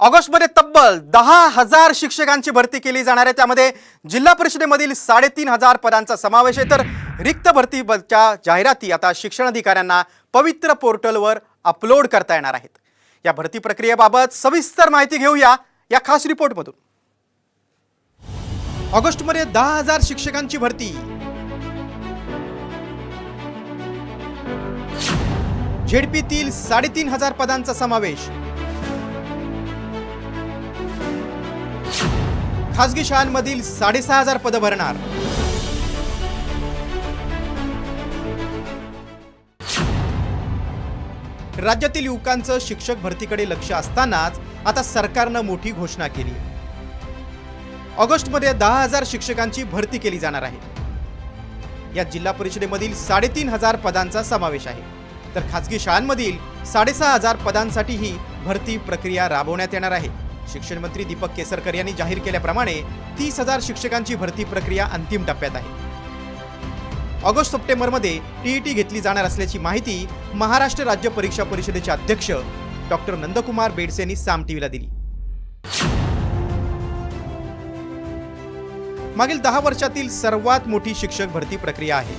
ऑगस्टमध्ये तब्बल दहा हजार शिक्षकांची भरती केली जाणार आहे. त्यामध्ये जिल्हा परिषदेमधील साडेतीन हजार पदांचा समावेश आहे. तर रिक्त भरतीच्या जाहिराती आता शिक्षण अधिकाऱ्यांना पवित्र पोर्टलवर अपलोड करता येणार आहेत. या भरती प्रक्रियेबाबत सविस्तर माहिती घेऊया या खास रिपोर्टमधून. ऑगस्टमध्ये दहा हजार शिक्षकांची भरती. झेडपीतील साडेतीन हजार पदांचा समावेश. खासगी शाळांमधील साडेसहा हजार पदं भरणार. राज्यातील युवकांचं शिक्षक भरतीकडे लक्ष असतानाच आता सरकारनं मोठी घोषणा केली. ऑगस्टमध्ये दहा हजार शिक्षकांची भरती केली जाणार आहे. यात जिल्हा परिषदेमधील साडेतीन हजार पदांचा समावेश आहे. तर खासगी शाळांमधील साडेसहा हजार पदांसाठीही भरती प्रक्रिया राबवण्यात येणार आहे. शिक्षण मंत्री दीपक केसरकर यांनी जाहीर केल्याप्रमाणे तीस हजार शिक्षकांची भरती प्रक्रिया अंतिम टप्प्यात आहे. ऑगस्ट सप्टेंबरमध्ये टीईटी घेतली जाणार असल्याची माहिती महाराष्ट्र राज्य परीक्षा परिषदेचे अध्यक्ष डॉक्टर नंदकुमार बेडसे यांनी साम टीव्हीला दिली. मागील दहा वर्षातील सर्वात मोठी शिक्षक भरती प्रक्रिया आहे.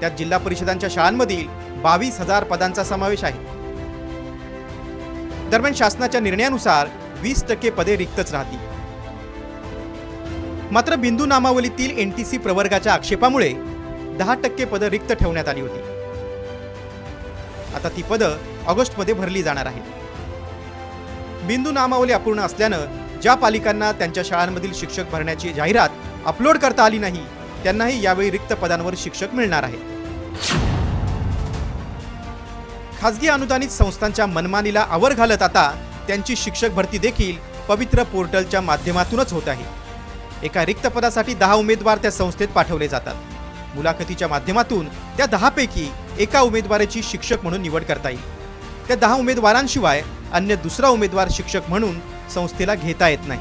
त्यात जिल्हा परिषदांच्या शाळांमधील बावीस हजार पदांचा समावेश आहे. दरम्यान शासनाच्या निर्णयानुसार वीस टक्के पदे रिक्तच राहतील. मात्र बिंदू नामावलीतील एन टी सी प्रवर्गाच्या आक्षेपामुळे दहा टक्के पदं रिक्त ठेवण्यात आली होती. आता ती पदं ऑगस्टमध्ये भरली जाणार आहेत. बिंदू नामावली अपूर्ण असल्यानं ज्या पालिकांना त्यांच्या शाळांमधील शिक्षक भरण्याची जाहिरात अपलोड करता आली नाही त्यांनाही यावेळी रिक्त पदांवर शिक्षक मिळणार आहेत. खासगी अनुदानित संस्थांच्या मनमानीला आवर घालत आता त्यांची शिक्षक भरती देखील पवित्र पोर्टलच्या माध्यमातूनच होत आहे. एका रिक्त पदासाठी दहा उमेदवार त्या संस्थेत पाठवले जातात. मुलाखतीच्या माध्यमातून त्या दहापैकी एका उमेदवाराची शिक्षक म्हणून निवड करता येईल. त्या दहा उमेदवारांशिवाय अन्य दुसरा उमेदवार शिक्षक म्हणून संस्थेला घेता येत नाही.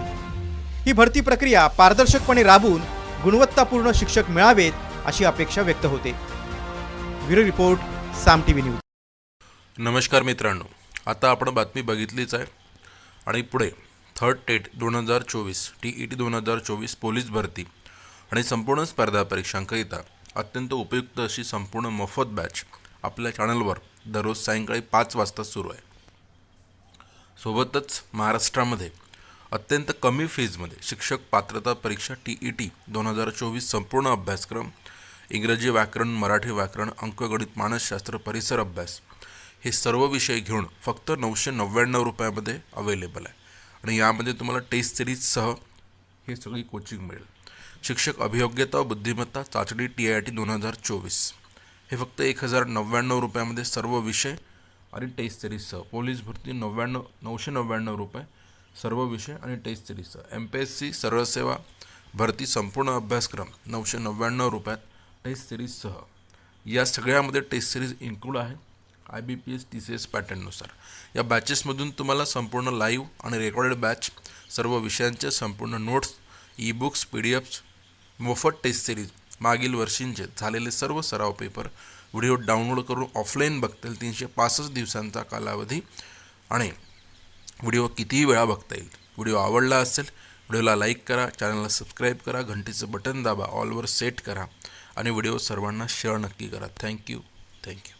ही भरती प्रक्रिया पारदर्शकपणे राबवून गुणवत्तापूर्ण शिक्षक मिळावेत अशी अपेक्षा व्यक्त होते. Bureau report Saam TV news. नमस्कार मित्रांनो आता आपण बातमी बघितलीच आहे. आणि पुढे थर्ड टेट दोन हजार चोवीस टी ई टी दोन हजार चोवीस पोलीस भरती आणि संपूर्ण स्पर्धा परीक्षांकरिता अत्यंत उपयुक्त अशी संपूर्ण मोफत बॅच आपल्या चॅनलवर दररोज सायंकाळी पाच वाजता सुरू आहे. सोबतच महाराष्ट्रामध्ये अत्यंत कमी फीजमध्ये शिक्षक पात्रता परीक्षा टी ई टी दोन हजार चोवीस संपूर्ण अभ्यासक्रम इंग्रजी व्याकरण मराठी व्याकरण अंकगणित मानसशास्त्र परिसर अभ्यास हे सर्व विषय घेऊन फक्त नऊशे नव्याण्णव रुपयामध्ये अवेलेबल आहे. आणि यामध्ये तुम्हाला टेस्ट सिरीजसह हे सगळी कोचिंग मिळेल. शिक्षक अभियोग्यता बुद्धिमत्ता चाचणी टी आय टी दोन हजार चोवीस. हे फक्त एक हजार नव्याण्णव रुपयामध्ये सर्व विषय आणि टेस्ट सिरीजसह पोलीस भरती नव्याण्णव नऊशे नव्याण्णव रुपये. सर्व विषय आणि टेस्ट सिरीजसह एम पी एस सी सरळ सेवा भरती संपूर्ण अभ्यासक्रम नऊशे नव्याण्णव रुपयात टेस्ट सिरीजसह या सगळ्यामध्ये टेस्ट सिरीज इन्क्लूड आहे. I B P S T C S पॅटर्ननुसार. या बॅचेसमधून तुम्हाला संपूर्ण लाईव्ह आणि रेकॉर्डेड बॅच सर्व विषयांचे संपूर्ण notes E books P D Fs मोफत टेस्ट सिरीज मागील वर्षींचे झालेले सर्व सराव पेपर व्हिडिओ डाउनलोड करून ऑफलाईन बघतील तीनशे पासष्ट दिवसांचा कालावधी आणि व्हिडिओ कितीही वेळा बघता येईल. व्हिडिओ आवडला असेल व्हिडिओला लाईक करा चॅनलला सबस्क्राईब करा घंटीचं बटन दाबा ऑलवर सेट करा आणि व्हिडिओ सर्वांना शेअर नक्की करा. Thank you thank you